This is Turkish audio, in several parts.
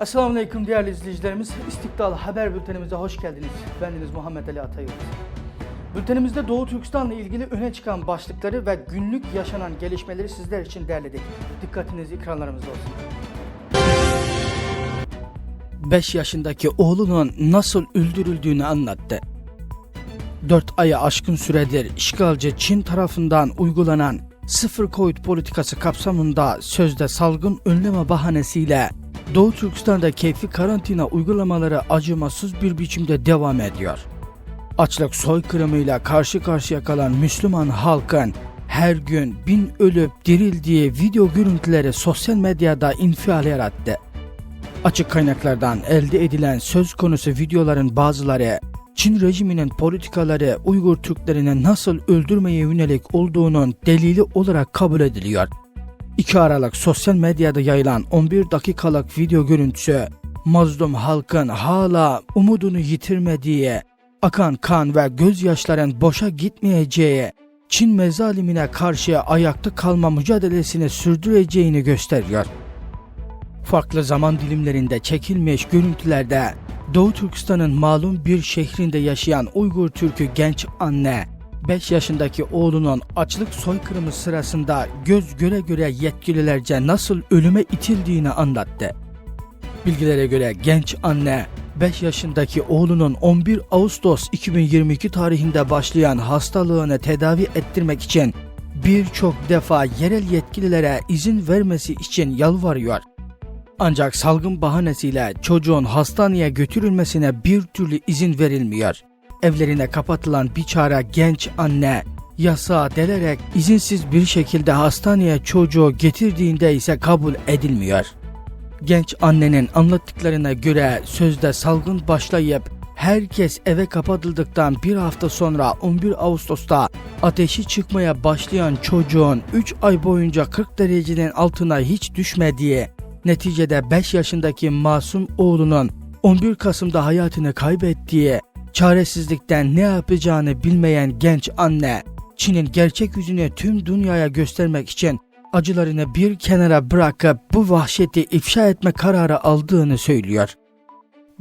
Esselamu Aleyküm değerli izleyicilerimiz. İstiklal Haber Bültenimize hoş geldiniz. Bendeniz Muhammed Ali Atayurt. Bültenimizde Doğu Türkistan'la ilgili öne çıkan başlıkları ve günlük yaşanan gelişmeleri sizler için derledik. Dikkatiniz ekranlarımızda olsun. 5 yaşındaki oğlunun nasıl öldürüldüğünü anlattı. 4 aya aşkın süredir işgalci Çin tarafından uygulanan sıfır Covid politikası kapsamında sözde salgın önleme bahanesiyle Doğu Türkistan'da keyfi karantina uygulamaları acımasız bir biçimde devam ediyor. Açlık soykırımıyla karşı karşıya kalan Müslüman halkın her gün bin ölüp dirildiği video görüntüleri sosyal medyada infial yarattı. Açık kaynaklardan elde edilen söz konusu videoların bazıları Çin rejiminin politikaları Uygur Türklerini nasıl öldürmeye yönelik olduğunun delili olarak kabul ediliyor. 2 Aralık sosyal medyada yayılan 11 dakikalık video görüntüsü mazlum halkın hala umudunu yitirmediği, akan kan ve gözyaşların boşa gitmeyeceği, Çin mezalimine karşı ayakta kalma mücadelesini sürdüreceğini gösteriyor. Farklı zaman dilimlerinde çekilmiş görüntülerde Doğu Türkistan'ın malum bir şehrinde yaşayan Uygur Türk'ü genç anne 5 yaşındaki oğlunun açlık soykırımı sırasında göz göre göre yetkililerce nasıl ölüme itildiğini anlattı. Bilgilere göre genç anne 5 yaşındaki oğlunun 11 Ağustos 2022 tarihinde başlayan hastalığını tedavi ettirmek için birçok defa yerel yetkililere izin vermesi için yalvarıyor. Ancak salgın bahanesiyle çocuğun hastaneye götürülmesine bir türlü izin verilmiyor. Evlerine kapatılan biçare genç anne yasağı delerek izinsiz bir şekilde hastaneye çocuğu getirdiğinde ise kabul edilmiyor. Genç annenin anlattıklarına göre sözde salgın başlayıp herkes eve kapatıldıktan bir hafta sonra 11 Ağustos'ta ateşi çıkmaya başlayan çocuğun 3 ay boyunca 40 derecenin altına hiç düşmediği Neticede 5 yaşındaki masum oğlunun 11 Kasım'da hayatını kaybettiği, çaresizlikten ne yapacağını bilmeyen genç anne, Çin'in gerçek yüzünü tüm dünyaya göstermek için acılarını bir kenara bırakıp bu vahşeti ifşa etme kararı aldığını söylüyor.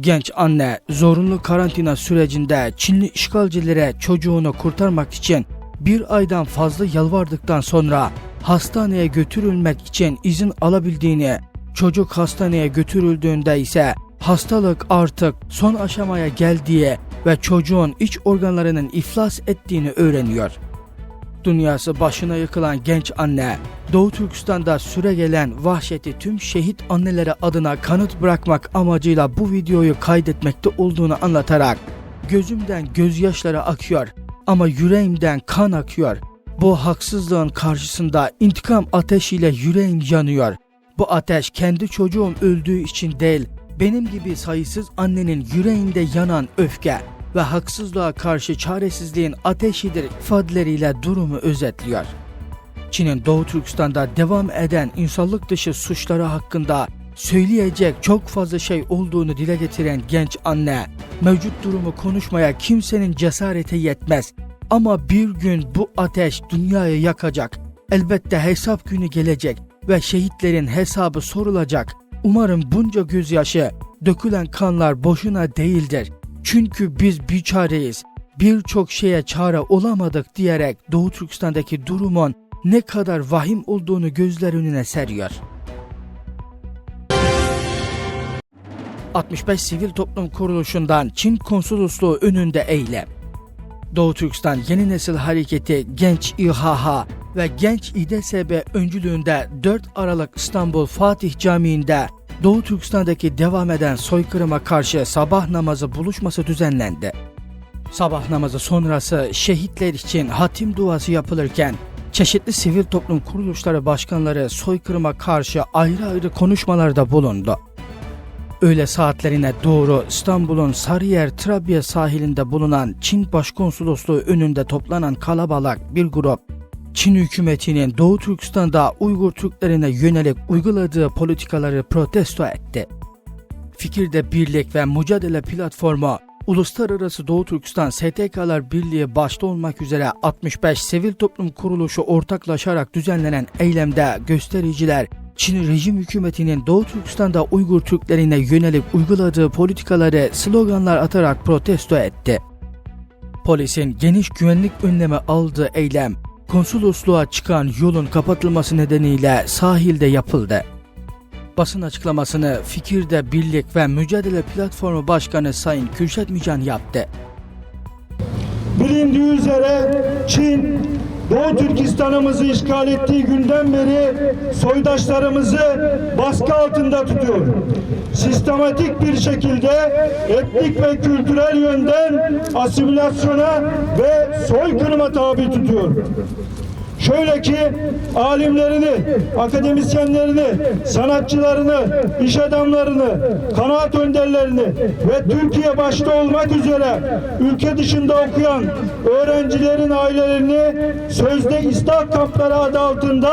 Genç anne zorunlu karantina sürecinde Çinli işgalcilere çocuğunu kurtarmak için bir aydan fazla yalvardıktan sonra hastaneye götürülmek için izin alabildiğini Çocuk hastaneye götürüldüğünde ise hastalık artık son aşamaya geldiği ve çocuğun iç organlarının iflas ettiğini öğreniyor. Dünyası başına yıkılan genç anne, Doğu Türkistan'da süre gelen vahşeti tüm şehit annelere adına kanıt bırakmak amacıyla bu videoyu kaydetmekte olduğunu anlatarak gözümden gözyaşları akıyor ama yüreğimden kan akıyor. Bu haksızlığın karşısında intikam ateşiyle yüreğim yanıyor. Bu ateş kendi çocuğum öldüğü için değil, benim gibi sayısız annenin yüreğinde yanan öfke ve haksızlığa karşı çaresizliğin ateşidir ifadeleriyle durumu özetliyor. Çin'in Doğu Türkistan'da devam eden insanlık dışı suçları hakkında söyleyecek çok fazla şey olduğunu dile getiren genç anne, mevcut durumu konuşmaya kimsenin cesarete yetmez. Ama bir gün bu ateş dünyayı yakacak. Elbette hesap günü gelecek ve şehitlerin hesabı sorulacak. Umarım bunca gözyaşı, dökülen kanlar boşuna değildir. Çünkü biz biçareyiz. Birçok şeye çare olamadık diyerek Doğu Türkistan'daki durumun ne kadar vahim olduğunu gözler önüne seriyor. 65 sivil toplum kuruluşundan Çin konsolosluğu önünde eylem. Doğu Türkistan Yeni Nesil Hareketi Genç İHH ve Genç İDSB öncülüğünde 4 Aralık İstanbul Fatih Camii'nde Doğu Türkistan'daki devam eden soykırıma karşı sabah namazı buluşması düzenlendi. Sabah namazı sonrası şehitler için hatim duası yapılırken çeşitli sivil toplum kuruluşları başkanları soykırıma karşı ayrı ayrı konuşmalarda bulundu. Öğle saatlerine doğru İstanbul'un Sarıyer Trabya sahilinde bulunan Çin Başkonsolosluğu önünde toplanan kalabalık bir grup Çin hükümetinin Doğu Türkistan'da Uygur Türklerine yönelik uyguladığı politikaları protesto etti. Fikirde Birlik ve Mücadele Platformu, Uluslararası Doğu Türkistan STK'lar Birliği başta olmak üzere 65 sivil toplum kuruluşu ortaklaşarak düzenlenen eylemde göstericiler Çin rejim hükümetinin Doğu Türkistan'da Uygur Türklerine yönelik uyguladığı politikaları sloganlar atarak protesto etti. Polisin geniş güvenlik önlemi aldığı eylem, konsolosluğa çıkan yolun kapatılması nedeniyle sahilde yapıldı. Basın açıklamasını Fikirde Birlik ve Mücadele Platformu Başkanı Sayın Kürşat Mücan yaptı. Bilindiği üzere Çin Doğu Türkistan'ımızı işgal ettiği günden beri soydaşlarımızı baskı altında tutuyor. Sistematik bir şekilde etnik ve kültürel yönden asimilasyona ve soykırıma tabi tutuyor. Şöyle ki alimlerini, akademisyenlerini, sanatçılarını, iş adamlarını, kanaat önderlerini ve Türkiye başta olmak üzere ülke dışında okuyan öğrencilerin ailelerini sözde İslah kampları adı altında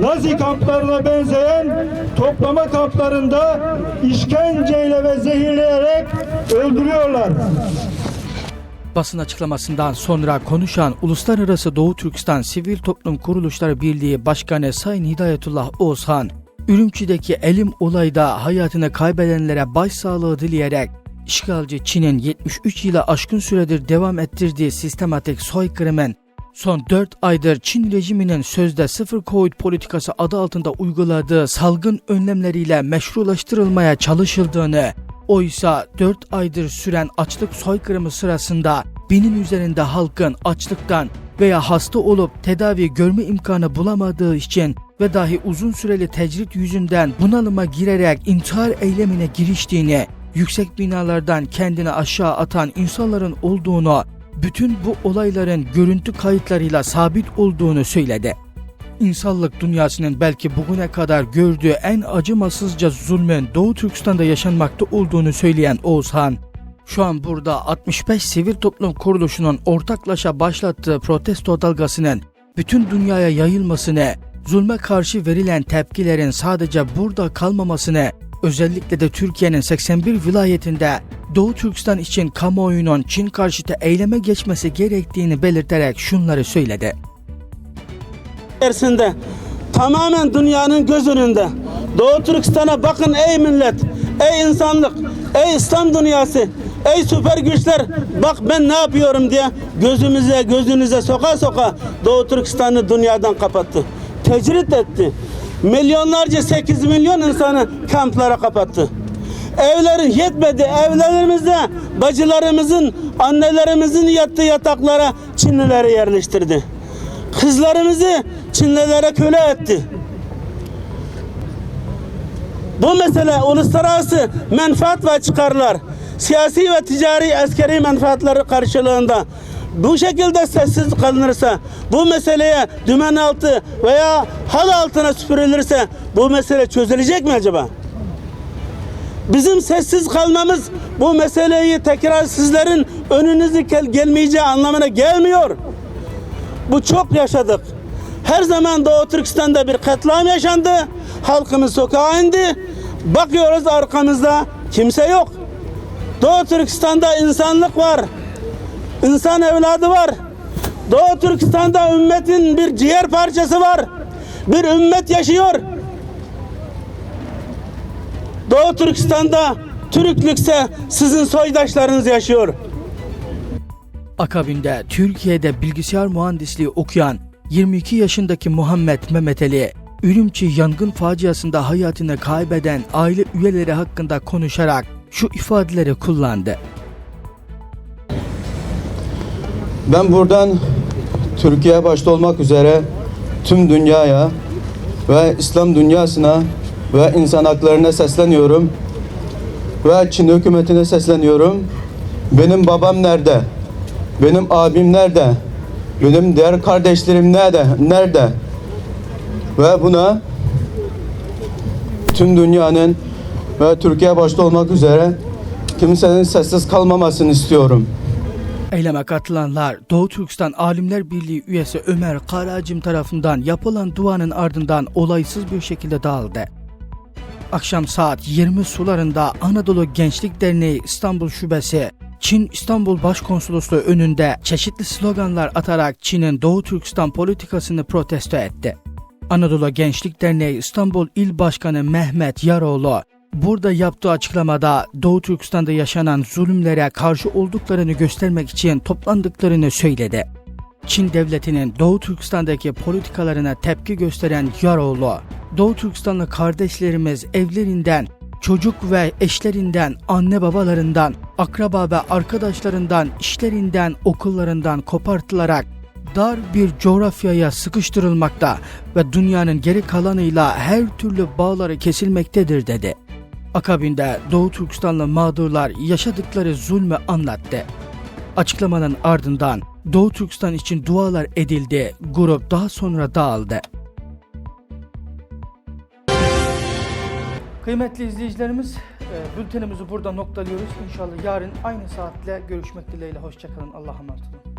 Nazi kamplarına benzeyen toplama kamplarında işkenceyle ve zehirleyerek öldürüyorlar. Basın açıklamasından sonra konuşan Uluslararası Doğu Türkistan Sivil Toplum Kuruluşları Birliği Başkanı Sayın Hidayetullah Oğuzhan, Ürümçi'deki elim olayda hayatını kaybedenlere başsağlığı dileyerek işgalci Çin'in 73 yıla aşkın süredir devam ettirdiği sistematik soykırımın son 4 aydır Çin rejiminin sözde sıfır Covid politikası adı altında uyguladığı salgın önlemleriyle meşrulaştırılmaya çalışıldığını Oysa 4 aydır süren açlık soykırımı sırasında binin üzerinde halkın açlıktan veya hasta olup tedavi görme imkanı bulamadığı için ve dahi uzun süreli tecrit yüzünden bunalıma girerek intihar eylemine giriştiğini, yüksek binalardan kendini aşağı atan insanların olduğunu, bütün bu olayların görüntü kayıtlarıyla sabit olduğunu söyledi insanlık dünyasının belki bugüne kadar gördüğü en acımasızca zulmün Doğu Türkistan'da yaşanmakta olduğunu söyleyen Oğuzhan, şu an burada 65 sivil toplum kuruluşunun ortaklaşa başlattığı protesto dalgasının bütün dünyaya yayılmasını, zulme karşı verilen tepkilerin sadece burada kalmamasını, özellikle de Türkiye'nin 81 vilayetinde Doğu Türkistan için kamuoyunun Çin karşıtı eyleme geçmesi gerektiğini belirterek şunları söyledi içerisinde tamamen dünyanın göz önünde. Doğu Türkistan'a bakın ey millet, ey insanlık, ey İslam dünyası, ey süper güçler bak ben ne yapıyorum diye gözümüze gözünüze soka soka Doğu Türkistan'ı dünyadan kapattı. Tecrit etti. Milyonlarca 8 milyon insanı kamplara kapattı. Evlerin yetmedi. Evlerimizde bacılarımızın, annelerimizin yattığı yataklara Çinlileri yerleştirdi. Kızlarımızı Çinlilere köle etti. Bu mesele uluslararası menfaat ve çıkarlar, siyasi ve ticari askeri menfaatları karşılığında bu şekilde sessiz kalınırsa, bu meseleye dümen altı veya hal altına süpürülürse bu mesele çözülecek mi acaba? Bizim sessiz kalmamız bu meseleyi tekrar sizlerin önünüze gel gelmeyeceği anlamına gelmiyor. Bu çok yaşadık. Her zaman Doğu Türkistan'da bir katliam yaşandı. Halkımız sokağa indi. Bakıyoruz arkamızda kimse yok. Doğu Türkistan'da insanlık var. İnsan evladı var. Doğu Türkistan'da ümmetin bir ciğer parçası var. Bir ümmet yaşıyor. Doğu Türkistan'da Türklükse sizin soydaşlarınız yaşıyor. Akabinde Türkiye'de bilgisayar mühendisliği okuyan 22 yaşındaki Muhammed Mehmet Ali, Ürümçi yangın faciasında hayatını kaybeden aile üyeleri hakkında konuşarak şu ifadeleri kullandı. Ben buradan Türkiye başta olmak üzere tüm dünyaya ve İslam dünyasına ve insan haklarına sesleniyorum. Ve Çin hükümetine sesleniyorum. Benim babam nerede? Benim abim nerede? Benim diğer kardeşlerim nerede? Nerede? Ve buna tüm dünyanın ve Türkiye başta olmak üzere kimsenin sessiz kalmamasını istiyorum. Eyleme katılanlar Doğu Türkistan Alimler Birliği üyesi Ömer Karacım tarafından yapılan duanın ardından olaysız bir şekilde dağıldı. Akşam saat 20 sularında Anadolu Gençlik Derneği İstanbul Şubesi Çin İstanbul Başkonsolosluğu önünde çeşitli sloganlar atarak Çin'in Doğu Türkistan politikasını protesto etti. Anadolu Gençlik Derneği İstanbul İl Başkanı Mehmet Yaroğlu burada yaptığı açıklamada Doğu Türkistan'da yaşanan zulümlere karşı olduklarını göstermek için toplandıklarını söyledi. Çin devletinin Doğu Türkistan'daki politikalarına tepki gösteren Yaroğlu, Doğu Türkistanlı kardeşlerimiz evlerinden, çocuk ve eşlerinden, anne babalarından, akraba ve arkadaşlarından, işlerinden, okullarından kopartılarak dar bir coğrafyaya sıkıştırılmakta ve dünyanın geri kalanıyla her türlü bağları kesilmektedir dedi. Akabinde Doğu Türkistanlı mağdurlar yaşadıkları zulmü anlattı. Açıklamanın ardından Doğu Türkistan için dualar edildi, grup daha sonra dağıldı. Kıymetli izleyicilerimiz, e, bültenimizi burada noktalıyoruz. İnşallah yarın aynı saatle görüşmek dileğiyle. Hoşçakalın. Allah'a emanet olun.